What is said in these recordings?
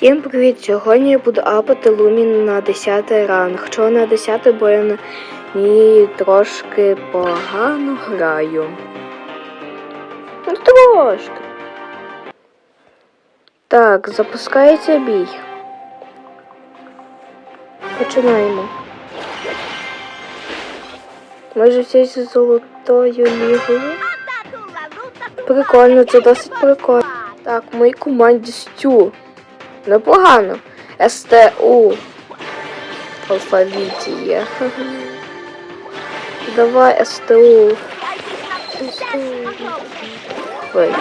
Всім привіт! Сьогодні я буду апати Лумін на 10 ранг. Чого на 10, бо я на ній трошки погано граю. Ну трошки. Так, запускається бій. Починаємо. Майже всі зі золотою лігою. Прикольно, це досить прикольно. Так, в моїй команді Стю. Непогано. СТУ. Алфавіті є. Давай СТУ. Ой,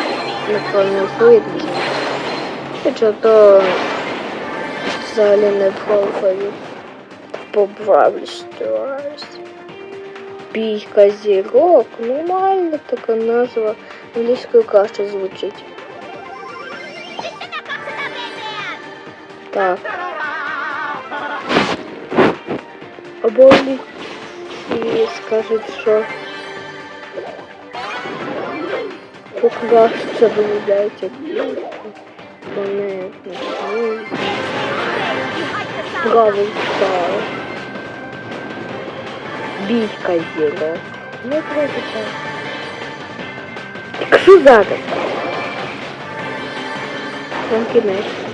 неправильно алфавіт. Хоча то взагалі не в алфавіт. Поправлюсь щось. Бійка зірок. Нормально така назва. Англійською краще звучить. Так. Або і скажуть, що покраще виявляється бійку. Вони ну, Бравл Стар. Бійка зіро. Не треба так. Якщо зараз. Там кінець.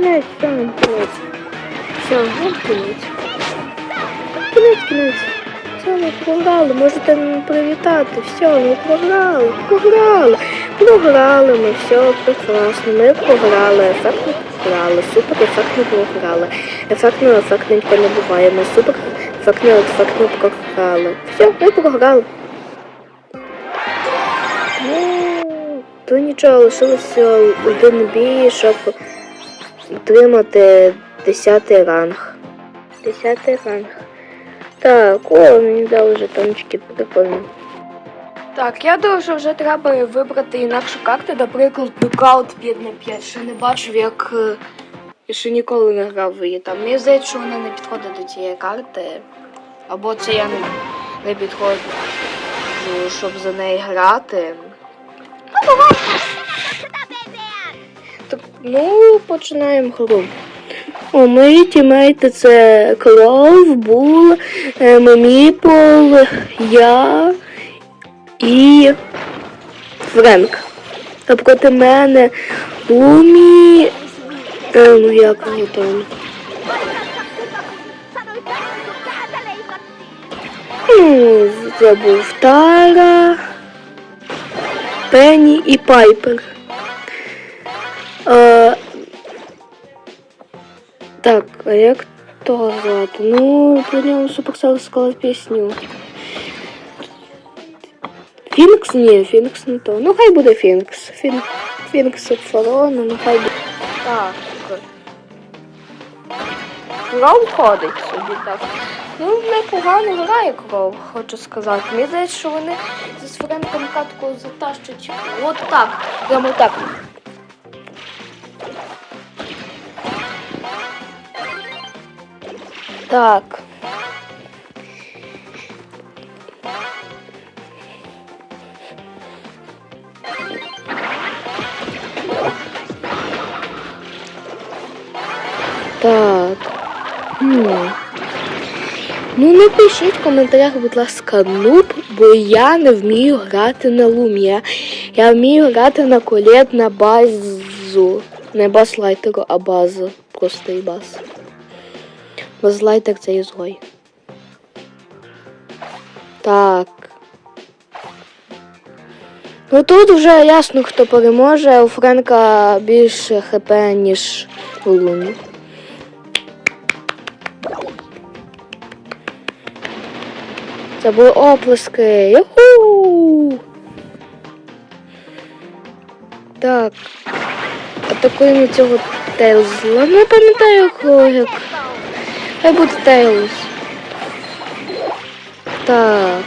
Кінець, там кінець. Все, ну кінець. Кінець, кінець. Все, ми програли. Можете привітати. Все, ми програли. Програли. Програли ми, все прекрасно. Ми програли. Ефектно програли. Супер ефектно програли. Ефектно, ніколи не буває. Ми супер ефектно, ефектно програли. Все, ми програли. Ну, то нічого, лишилося один бій, щоб отримати 10 ранг. 10 ранг. Так, о, мені дали жетончики, прикольно. Так, я думаю, що вже треба вибрати інакшу карту, наприклад, нокаут 5 на 5. Ще не бачив, як. е, Я ще ніколи не грав в її. Там мені здається, що вона не підходить до цієї карти. Або це я не, не підходжу, щоб за неї грати. Так, ну, починаємо гру. О, мої тімейти це Клов, Бул, е, Меміпол, я і Френк. А проти мене Лумі. Е, ну як його там? Забув Тара, Пенні і Пайпер. Е, так, а як то звати? Ну, про нього Суперсел сказав пісню. Фінкс? Ні, Фінкс не то. Ну хай буде Фінкс. Фін... Фінкс від фараона, ну хай буде. Так. Кров ходить собі так. Ну, непогано грає кров, хочу сказати. Мені здається, що вони зі Френком катку затащать. От так. Прямо так. Так. Так. Ну, не пишіть в коментарях, будь ласка, нуб, бо я не вмію грати на лумі. Я, я вмію грати на колет на базу. Не бас-лайтеру, а базу. Простий бас. Базлайтер це ізгой. Так. Ну тут вже ясно, хто переможе. У Френка більше хп, ніж у Лумі. Це були оплески. Юху! Так. Атакуємо цього Тейлзла. Не пам'ятаю як. Хай буде Тейлз. Так.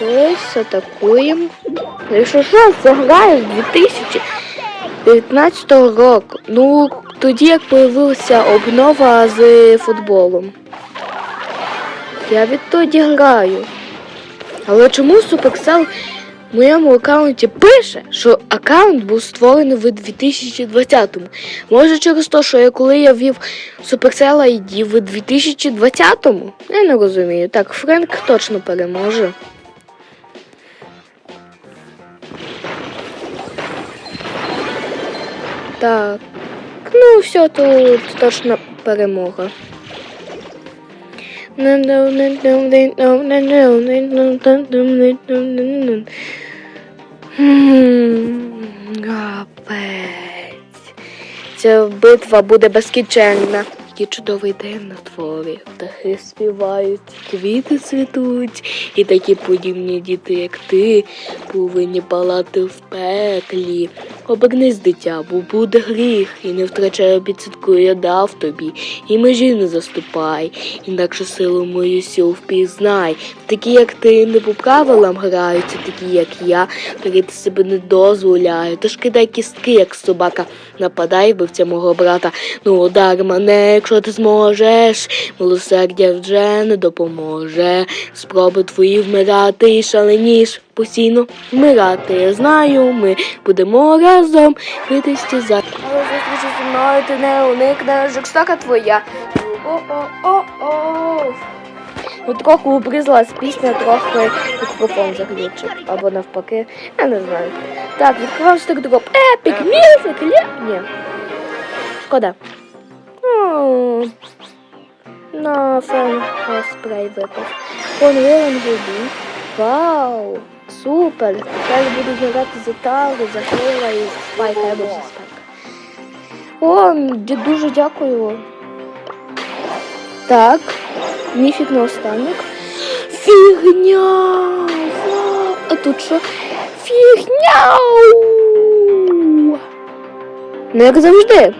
Ось атакуємо. Якщо що, заграю з 2019 року. Ну, тоді як появилася обнова з футболом. Я відтоді граю. Але чому Supercell в моєму аккаунті пише, що аккаунт був створений в 2020-му. Може через те, що я коли я ввів Supercell ID в 2020-му? Я не розумію. Так, Френк точно переможе. Так. Ну, все, тут точно перемога. Капець. Ця битва буде безкінченна. Який чудовий день на дворі. Птахи співають, квіти цвітуть, і такі подібні діти, як ти, повинні палати в пеклі. Обернись, дитя, бо буде гріх, і не втрачай обіцянку, я дав тобі, і межі не заступай, інакше силу мою сіл впізнай. Такі, як ти, не по правилам граються, такі, як я, тарити себе не дозволяю. Тож кидай кістки, як собака, нападай, вбивця мого брата. Ну, удар мене, якщо ти зможеш, милосердя вже не допоможе. Спроби твої вмирати шаленіш постійно вмирати. Я знаю, ми будемо разом битися за. Але зустрічі зі мною ти не уникнеш, жорстока твоя. О-о-о-о. Ну, трохи обрізалась пісня, трохи мікрофон заглючив. Або навпаки, я не знаю. Так, відкривав стик дроп. Епік, мюзик, лє. Ні. Шкода. На фен спрей випав. Фон Вілен Губі. Вау! Супер! Тепер буду грати за Тару, за Хейла і Спайка, або за Спайка. О, дуже дякую. Так, міфік на останок. Фігня! А тут що? Фігня! Ну, як завжди.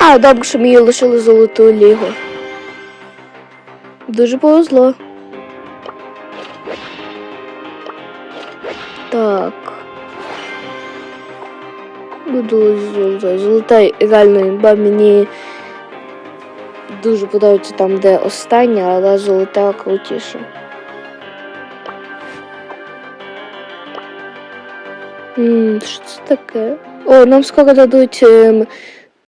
А, добре, що мені лишили золоту лігу. Дуже повезло. Так. Буду. Золота реально імба мені дуже подобається там, де остання, але золота крутіше. Що це таке? О, нам скоро дадуть ем,